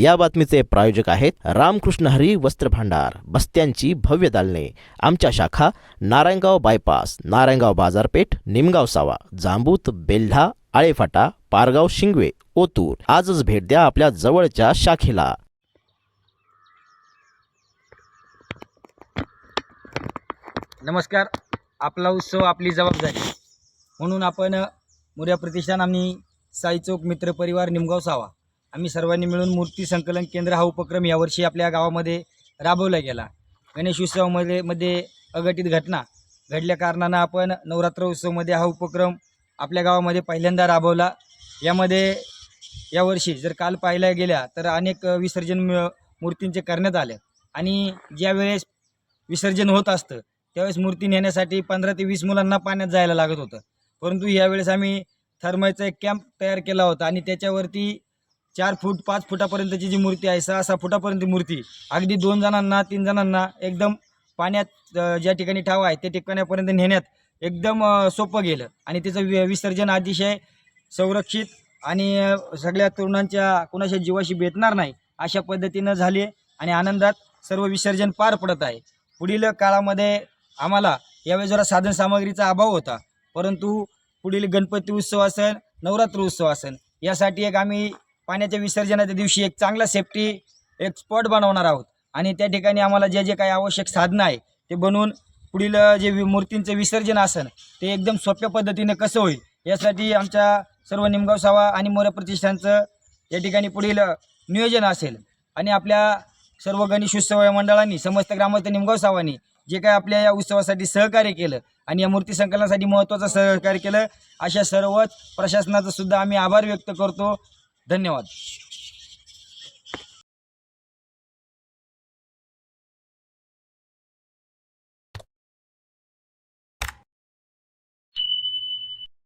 या बातमीचे प्रायोजक आहेत रामकृष्ण हरी वस्त्र भांडार बस्त्यांची भव्य दालने. आमच्या शाखा नारायणगाव बायपास नारायणगाव बाजारपेठ निमगाव सावा जांबूत बेल्हा आळेफाटा पारगाव शिंगवे ओतूर. आजच भेट द्या आपल्या जवळच्या शाखेला. नमस्कार. आपला उत्सव आपली जबाबदारी. म्हणून आपण मुर्या प्रतिष्ठान आणि साई चौक मित्र परिवार निमगाव सावा. आम्ही सर्वांनी मिळून मूर्ती संकलन केंद्र हा उपक्रम यावर्षी आपल्या गावामध्ये राबवला गेला. गणेश उत्सवामध्ये मध्ये अघटित घटना घडल्या कारणानं आपण नवरात्र उत्सवमध्ये हा उपक्रम आपल्या गावामध्ये पहिल्यांदा राबवला. यामध्ये यावर्षी जर काल पाहायला गेल्या तर अनेक विसर्जन मूर्तींचे करण्यात आले आणि ज्यावेळेस विसर्जन होत असतं त्यावेळेस मूर्ती नेण्यासाठी पंधरा ते वीस मुलांना पाण्यात जायला लागत होतं. परंतु यावेळेस आम्ही थर्माचा एक कॅम्प तयार केला होता आणि त्याच्यावरती चार फूट पाच फुटापर्यंतची जी मूर्ती आहे सहा सहा फुटापर्यंत मूर्ती. अगदी दोन जणांना तीन जणांना एकदम पाण्यात ज्या ठिकाणी ठाव आहे त्या ठिकाणापर्यंत नेण्यात एकदम सोपं गेलं. आणि त्याचं वि विसर्जन अतिशय संरक्षित आणि सगळ्या तरुणांच्या कोणाच्या जीवाशी बेतणार नाही अशा पद्धतीनं झाली आणि आनंदात सर्व विसर्जन पार पडत आहे. पुढील काळामध्ये आम्हाला यावेळी जरा साधनसामग्रीचा अभाव होता परंतु पुढील गणपती उत्सव असेल नवरात्र उत्सव असेल यासाठी एक आम्ही पाण्याच्या विसर्जनाच्या दिवशी एक चांगला सेफ्टी एक स्पॉट बनवणार आहोत. आणि त्या ठिकाणी आम्हाला जे जे काही आवश्यक साधनं आहे ते बनवून पुढील जे वि- मूर्तींचं विसर्जन असेल ते एकदम सोप्या पद्धतीने कसं होईल यासाठी आमच्या सर्व निमगाव सावा आणि मोऱ्या प्रतिष्ठानचं या ठिकाणी पुढील नियोजन असेल. आणि आपल्या सर्व गणेश उत्सव या मंडळांनी समस्त ग्रामस्थ निमगाव सावांनी जे काय आपल्या या उत्सवासाठी सहकार्य केलं आणि या मूर्ती संकलनासाठी महत्त्वाचं सहकार्य केलं अशा सर्वच प्रशासनाचंसुद्धा आम्ही आभार व्यक्त करतो. धन्यवाद